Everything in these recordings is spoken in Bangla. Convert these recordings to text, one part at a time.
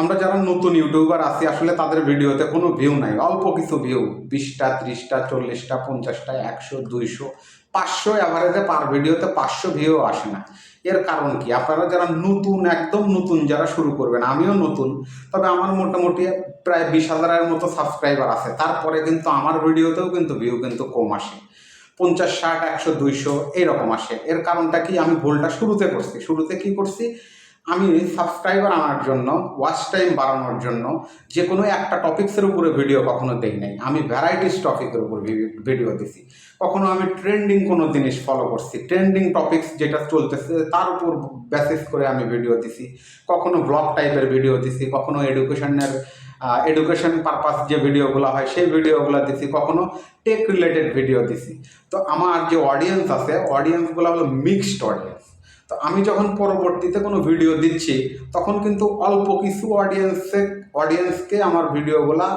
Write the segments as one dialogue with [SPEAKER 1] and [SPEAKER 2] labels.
[SPEAKER 1] আমরা যারা নতুন ইউটিউবার আছি, আসলে তাদের ভিডিওতে কোনো ভিউ নাই। অল্প কিছু ভিউ বিশটা, ত্রিশটা, চল্লিশটা, পঞ্চাশটা, একশো, দুইশো, পাঁচশো অ্যাভারেজে পার ভিডিওতে পাঁচশো ভিউ আসে না। এর কারণ কি? আপনারা যারা নতুন, একদম নতুন যারা শুরু করবেন, আমিও নতুন, তবে আমার মোটামুটি প্রায় বিশ হাজারের মতো সাবস্ক্রাইবার আছে। তারপরে কিন্তু আমার ভিডিওতেও কিন্তু ভিউ কিন্তু কম আসে। পঞ্চাশ, ষাট, একশো, দুইশো এইরকম আসে। এর কারণটা কি? আমি ভুলটা শুরুতে করছি। শুরুতে কি করছি? আমি সাবস্ক্রাইবার আনার জন্য ওয়াচ টাইম বাড়ানোর জন্য যে কোনো একটা টপিক্সের উপরে ভিডিও কখনো দেই নাই। আমি ভ্যারাইটিস টপিকের উপর ভিডিও দিছি। কখনো আমি ট্রেন্ডিং কোনো জিনিস ফলো করছি। ট্রেন্ডিং টপিকস যেটা চলতেছে, তার উপর বেসিস করে আমি ভিডিও দিছি। কখনো ব্লগ টাইপের ভিডিও দিছি, কখনো এডুকেশনের এডুকেশন পারপাস যে ভিডিওগুলো হয়, সেই ভিডিওগুলো দিছি। কখনো টেক রিলেটেড ভিডিও দিছি। তো আমার যে অডিয়েন্স আছে অডিয়েন্সগুলো হলো মিক্সড অডিয়েন্স তো আমি যখন পরবর্তীতে কোনো ভিডিও দিচ্ছি, তখন কিন্তু অল্প কিছু অডিয়েন্সে অডিয়েন্সকে আমার ভিডিওগুলা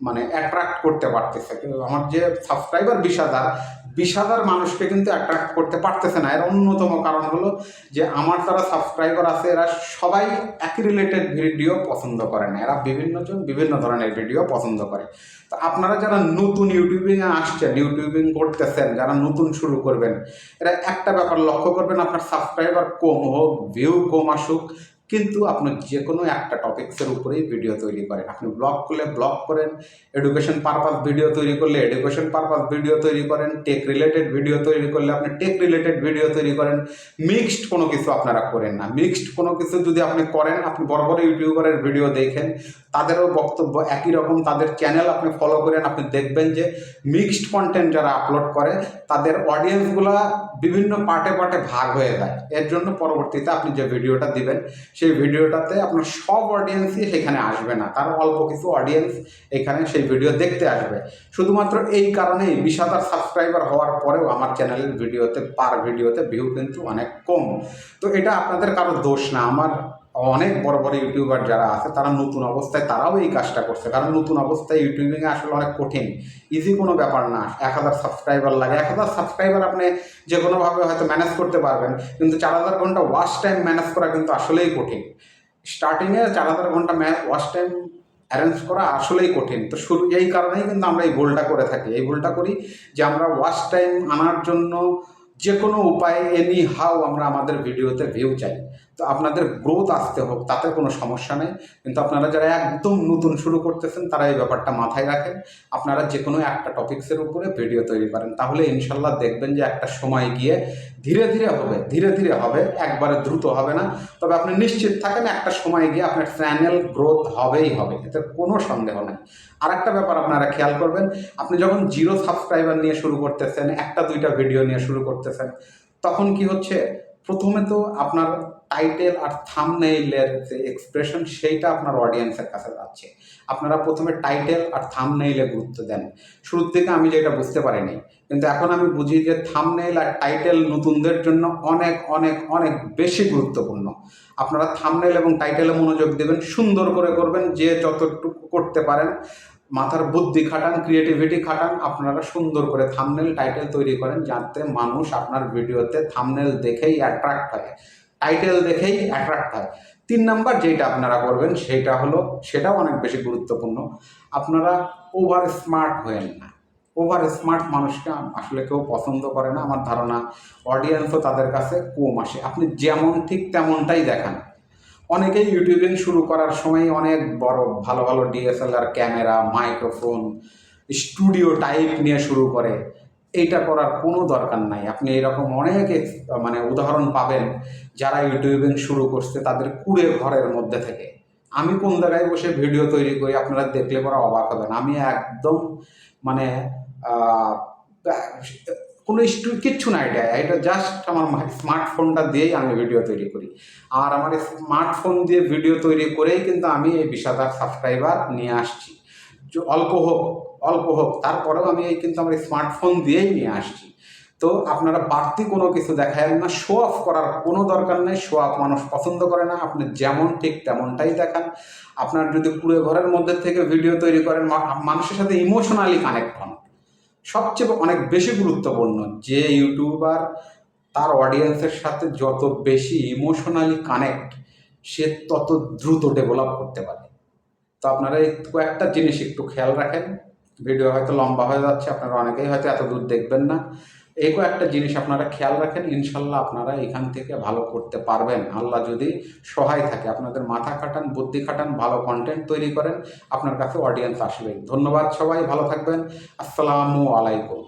[SPEAKER 1] মানে অ্যাট্রাক্ট করতে পারতেছে। কিন্তু আমার যে সাবস্ক্রাইবার বিশ হাজার বিশ হাজার মানুষকে কিন্তু অ্যাট্রাক্ট করতে পারতেছে না। এর অন্যতম কারণ হলো যে, আমার যারা সাবস্ক্রাইবার আছে, এরা সবাই একই রিলেটেড ভিডিও পছন্দ করে না। এরা বিভিন্ন জন বিভিন্ন ধরনের ভিডিও পছন্দ করে। তো আপনারা যারা নতুন ইউটিউবিংয়ে আসছেন, ইউটিউবিং করতেছেন, যারা নতুন শুরু করবেন, এরা একটা ব্যাপার লক্ষ্য করবেন, আপনার সাবস্ক্রাইবার কম হোক ভিউ কম আসুক কিন্তু আপনি যে কোনো একটা টপিক্সের উপরেই ভিডিও তৈরি করেন। আপনি ব্লগ করলে ব্লগ করেন এডুকেশন পারপাস ভিডিও তৈরি করলে এডুকেশন পারপাস ভিডিও তৈরি করেন টেক রিলেটেড ভিডিও তৈরি করলে আপনি টেক রিলেটেড ভিডিও তৈরি করেন। মিক্সড কোনো কিছু আপনারা করেন না। মিক্সড কোনো কিছু যদি আপনি করেন, আপনি বড় বড় ইউটিউবারের ভিডিও দেখেন, তাদেরও বক্তব্য একই রকম, তাদের চ্যানেল আপনি ফলো করেন, আপনি দেখবেন যে মিক্সড কন্টেন্ট যারা আপলোড করে, তাদের অডিয়েন্সগুলো বিভিন্ন পার্টে পার্টে ভাগ হয়ে যায়। এর জন্য পরবর্তীতে আপনি যে ভিডিওটা দিবেন সেই ভিডিওটাতে আপনার সব অডিয়েন্সই সেখানে আসবে না। তার অল্প কিছু অডিয়েন্স এখানে সেই ভিডিও দেখতে আসবে। শুধুমাত্র এই কারণেই বিশ হাজার সাবস্ক্রাইবার হওয়ার পরেও আমার চ্যানেলের ভিডিওতে পার ভিডিওতে ভিউ কিন্তু অনেক কম। তো এটা আপনাদের কারও দোষ না। আমার অনেক বড় বড় ইউটিউবার যারা আছে, তারা নতুন অবস্থায় তারাও এই কাজটা করছে। কারণ নতুন অবস্থায় ইউটিউবিংয়ে আসলে অনেক কঠিন। ইজি কোনো ব্যাপার না। এক হাজার সাবস্ক্রাইবার লাগে। এক হাজার সাবস্ক্রাইবার আপনি যে কোনোভাবে হয়তো ম্যানেজ করতে পারবেন, কিন্তু চার হাজার ঘণ্টা ওয়াচ টাইম ম্যানেজ করা কিন্তু আসলেই কঠিন। স্টার্টিংয়ে চার হাজার ঘণ্টা ওয়াচ টাইম অ্যারেঞ্জ করা আসলেই কঠিন। তো শুরু এই কারণেই কিন্তু আমরা এই ভুলটা করে থাকি। এই ভুলটা করি যে আমরা ওয়াচ টাইম আনার জন্য যে কোনো উপায়ে এনি হাউ আমরা আমাদের ভিডিওতে ভিউ চাই। তো আপনাদের গ্রোথ আসতে হোক, তাতে কোনো সমস্যা নেই। কিন্তু আপনারা যারা একদম নতুন শুরু করতেছেন, তারা এই ব্যাপারটা মাথায় রাখেন। আপনারা যে কোনো একটা টপিক্সের উপরে ভিডিও তৈরি করেন। তাহলে ইনশাল্লাহ দেখবেন যে একটা সময় গিয়ে ধীরে ধীরে হবে, ধীরে ধীরে হবে, একবারে দ্রুত হবে না। তবে আপনি নিশ্চিত থাকেন একটা সময় গিয়ে আপনার চ্যানেল গ্রোথ হবেই হবে, এতে কোনো সন্দেহ নেই। আর একটা ব্যাপার আপনারা খেয়াল করবেন, আপনি যখন জিরো সাবস্ক্রাইবার নিয়ে শুরু করতেছেন, একটা দুইটা ভিডিও নিয়ে শুরু করতেছেন, তখন কি হচ্ছে? প্রথমে তো আপনার টাইটেল আর থামনেইলের যে এক্সপ্রেশন সেইটা আপনার অডিয়েন্সের কাছে যাচ্ছে। আপনারা প্রথমে টাইটেল আর থামনেইলে গুরুত্ব দেন। শুরুর থেকে আমি যেটা বুঝতে পারিনি, কিন্তু এখন আমি বুঝি যে থামনেইল আর টাইটেল নতুনদের জন্য অনেক অনেক অনেক বেশি গুরুত্বপূর্ণ। আপনারা থামনেইল এবং টাইটেলে মনোযোগ দেবেন, সুন্দর করে করবেন, যে যতটুকু করতে পারেন মাথার বুদ্ধি খাটান ক্রিয়েটিভিটি খাটান, আপনারা সুন্দর করে থামনেল টাইটেল তৈরি করেন যাতে মানুষ আপনার ভিডিওতে থামনেল দেখেই অ্যাট্রাক্ট হয়। টাইটেল দেখেই অ্যাট্রাক্ট হয়। তিন নাম্বার যেটা আপনারা করবেন সেটা হলো, সেটাও অনেক বেশি গুরুত্বপূর্ণ, আপনারা ওভার স্মার্ট হয়েন না। ওভার স্মার্ট মানুষকে আসলে কেউ পছন্দ করে না, আমার ধারণা। অডিয়েন্সও তাদের কাছে কম আসে। আপনি যেমন ঠিক তেমনটাই দেখান। অনেকেই ইউটিউবিং শুরু করার সময় অনেক বড়, ভালো ভালো DSLR camera microphone studio type নিয়ে শুরু করে। এইটা করার কোনো দরকার নাই। আপনি এরকম অনেক মানে উদাহরণ পাবেন যারা ইউটিউবিং শুরু করছে তাদের কুড়ে ঘরের মধ্যে থেকে। আমি কোন জায়গায় বসে ভিডিও তৈরি করি আপনারা দেখলে পরে অবাক হবেন। আমি একদম মানে কোনো স্টু কিচ্ছু না এটা এটা জাস্ট আমার স্মার্টফোনটা দিয়েই আমি ভিডিও তৈরি করি। আর আমার স্মার্টফোন দিয়ে ভিডিও তৈরি করেই কিন্তু আমি এই বিশ হাজার সাবস্ক্রাইবার নিয়ে আসছি। অল্প হোক অল্প হোক, তারপরেও আমি এই কিন্তু আমার স্মার্টফোন দিয়েই নিয়ে আসছি। তো আপনারা বাড়তি কোনো কিছু দেখায় না শো অফ করার কোনো দরকার নেই শো অফ মানুষ পছন্দ করে না, আপনি যেমন ঠিক তেমনটাই দেখান। আপনার যদি পুরো ঘরের মধ্যে থেকে ভিডিও তৈরি করেন মানুষের সাথে ইমোশনালি কানেক্ট হন। সবচেয়ে অনেক বেশি গুরুত্বপূর্ণ যে ইউটিউবার তার অডিয়েন্সের সাথে যত বেশি ইমোশনালি কানেক্ট সে তত দ্রুত ডেভেলপ করতে পারে। তো আপনারা এই কয়েকটা জিনিস একটু খেয়াল রাখেন। ভিডিও হয়তো লম্বা হয়ে যাচ্ছে, আপনারা অনেকেই হয়তো এত দূর দেখবেন না। এই কয়েকটা জিনিস আপনারা খেয়াল রাখেন, ইনশাল্লাহ আপনারা এখান থেকে ভালো করতে পারবেন। আল্লাহ যদি সহায় থাকে, আপনাদের মাথা খাটান, বুদ্ধি খাটান, ভালো কন্টেন্ট তৈরি করেন, আপনার কাছে অডিয়েন্স আসবে ধন্যবাদ সবাই, ভালো থাকবেন। আসসালামু আলাইকুম।